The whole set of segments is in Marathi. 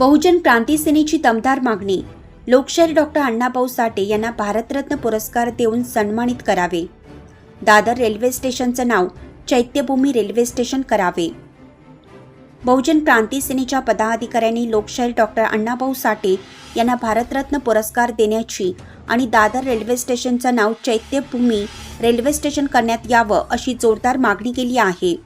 बहुजन क्रांती सेनेची दमदार मागणी. लोकशाहीर डॉक्टर अण्णाभाऊ साठे यांना भारतरत्न पुरस्कार देऊन सन्मानित करावे. दादर रेल्वे स्टेशनचं नाव चैत्यभूमी रेल्वे स्टेशन करावे. बहुजन क्रांती सेनेच्या पदाधिकाऱ्यांनी लोकशाहीर डॉक्टर अण्णाभाऊ साठे यांना भारतरत्न पुरस्कार देण्याची आणि दादर रेल्वे स्टेशनचं नाव चैत्यभूमी रेल्वे स्टेशन करण्यात यावं अशी जोरदार मागणी केली आहे.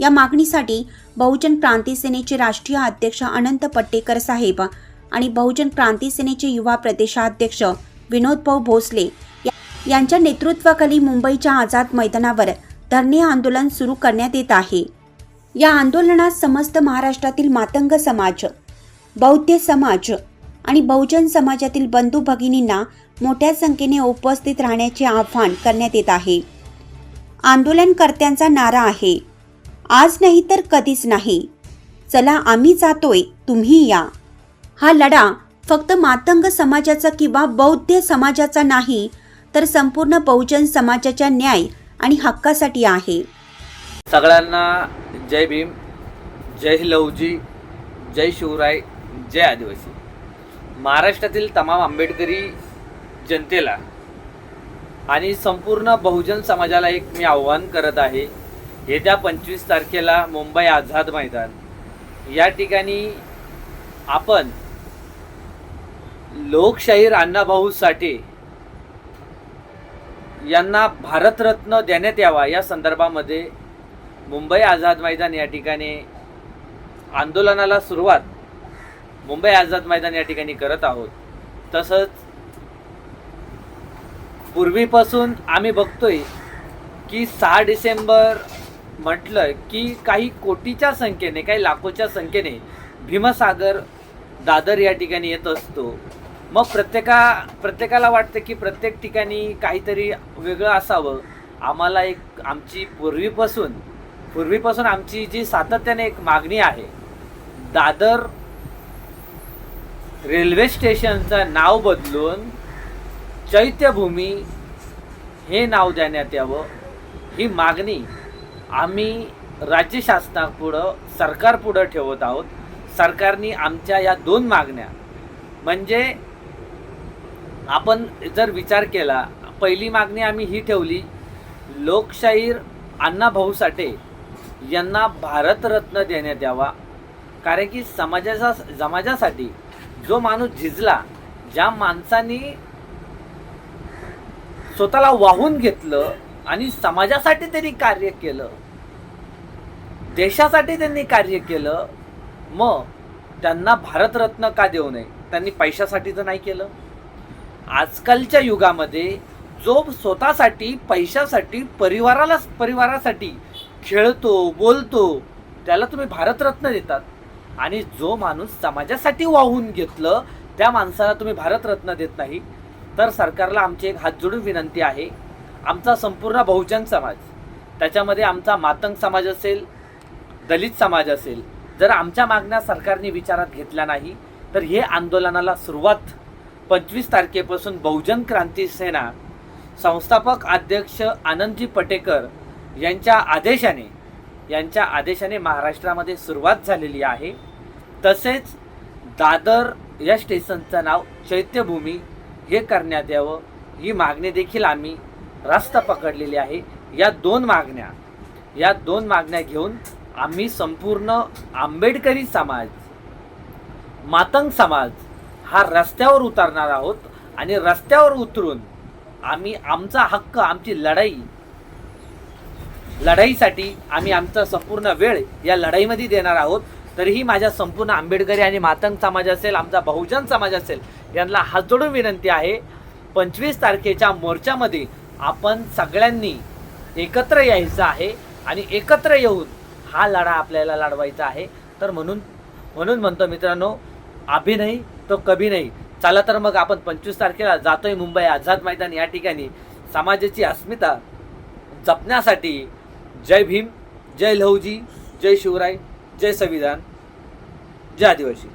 या मागणीसाठी बहुजन क्रांती सेनेचे राष्ट्रीय अध्यक्ष अनंत पट्टेकर साहेब आणि बहुजन क्रांती सेनेचे युवा प्रदेशाध्यक्ष विनोदभाऊ भोसले या- यांच्या नेतृत्वाखाली मुंबईच्या आझाद मैदानावर धरणे आंदोलन सुरू करण्यात येत आहे. या आंदोलनात समस्त महाराष्ट्रातील मातंग समाज बौद्ध समाज आणि बहुजन समाजातील बंधू भगिनींना मोठ्या संख्येने उपस्थित राहण्याचे आवाहन करण्यात येत आहे. आंदोलनकर्त्यांचा नारा आहे. आज नाही तर कधीच नाही. चला आम्ही जातोय तुम्ही या. हा लढा फक्त मातंग समाजाचा किंवा बौद्ध समाजाचा नाही तर संपूर्ण बहुजन समाजाच्या न्याय आणि हक्कासाठी आहे. सगळ्यांना जय भीम जय लवजी जय शिवराय जय आदिवासी. महाराष्ट्रातील तमाम आंबेडकरी जनतेला आणि संपूर्ण बहुजन समाजाला एक मी आव्हान करत आहे. येत्या पंचवीस तारखेला मुंबई आझाद मैदान. या ठिकाणी आपण लोकशाहीर अण्णाभाऊ साठे यांना भारतरत्न देण्यात यावा या संदर्भामध्ये मुंबई आझाद मैदान या ठिकाणी आंदोलनाला सुरुवात मुंबई आझाद मैदान या ठिकाणी करत आहोत. तसंच पूर्वीपासून आम्ही बघतोय की सहा डिसेंबर म्हटलं की काही कोटीच्या संख्येने काही लाखोच्या संख्येने भीमसागर दादर या ठिकाणी येत असतो. मग प्रत्येका प्रत्येकाला वाटतं की प्रत्येक ठिकाणी काहीतरी वेगळं असावं. आम्हाला एक आमची पूर्वीपासून पूर्वीपासून आमची जी सातत्याने एक मागणी आहे दादर रेल्वे स्टेशनचं नाव बदलून चैत्यभूमी हे नाव देण्यात यावं ही मागणी आम्ही राज्य शासनापुढं सरकारपुढं ठेवत आहोत. सरकारने आमच्या या दोन मागण्या. म्हणजे आपण जर विचार केला पहिली मागणी आम्ही ही ठेवली लोकशाहीर अण्णाभाऊ साठे यांना भारतरत्न देण्यात यावा. कारण की समाजाचा समाजासाठी जो माणूस झिजला ज्या माणसांनी स्वतःला वाहून घेतलं आणि समाजासाठी त्यांनी कार्य केलं देशासाठी त्यांनी कार्य केलं मग त्यांना भारतरत्न का देऊ नये? त्यांनी पैशासाठी तर नाही केलं. आजकालच्या युगामध्ये जो स्वतःसाठी पैशासाठी परिवाराला परिवारासाठी खेळतो बोलतो त्याला तुम्ही भारतरत्न देतात. आणि जो माणूस समाजासाठी वाहून घेतलं त्या माणसाला तुम्ही भारतरत्न देत नाही. तर सरकारला आमची एक हात जोडून विनंती आहे. आमचा संपूर्ण बहुजन समाज त्याच्यामध्ये आमचा मातंग समाज असेल दलित समाज असेल जर आमच्या मागण्या सरकारने विचारात घेतल्या नाही तर हे आंदोलनाला सुरुवात. पंचवीस तारखेपासून बहुजन क्रांती सेना संस्थापक अध्यक्ष आनंदजी पटेकर यांच्या आदेशाने यांच्या आदेशाने महाराष्ट्रामध्ये सुरुवात झालेली आहे. तसेच दादर या स्टेशनचं नाव चैत्यभूमी हे करण्यात यावं ही मागणी देखील आम्ही रास्त पकडलेली आहे. या दोन मागण्या या दोन मागण्या घेऊन आम्ही संपूर्ण आंबेडकरी समाज मातंग समाज हा रस्त्यावर उतरणार आहोत आणि रस्त्यावर उतरून आम्ही आमचा हक्क आमची लढाई लढाईसाठी आम्ही आमचा संपूर्ण वेळ या लढाईमध्ये देणार आहोत. तरीही माझ्या संपूर्ण आंबेडकरी आणि मातंग समाज असेल आमचा बहुजन समाज असेल यांना हात जोडून विनंती आहे पंचवीस तारखेच्या मोर्चामध्ये आपण सगळ्यांनी एकत्र यायचं आहे आणि एकत्र येऊन हा लढा आपल्याला लढवायचा आहे. तर म्हणून म्हणून म्हणतो मित्रांनो अभि नाही तो कभी नाही. चला तर मग आपण पंचवीस तारखेला जातोय मुंबई आझाद मैदान या ठिकाणी. समाजाची अस्मिता जपण्यासाठी जय भीम जय लहूजी जय शिवराय जय संविधान जय आदिवासी.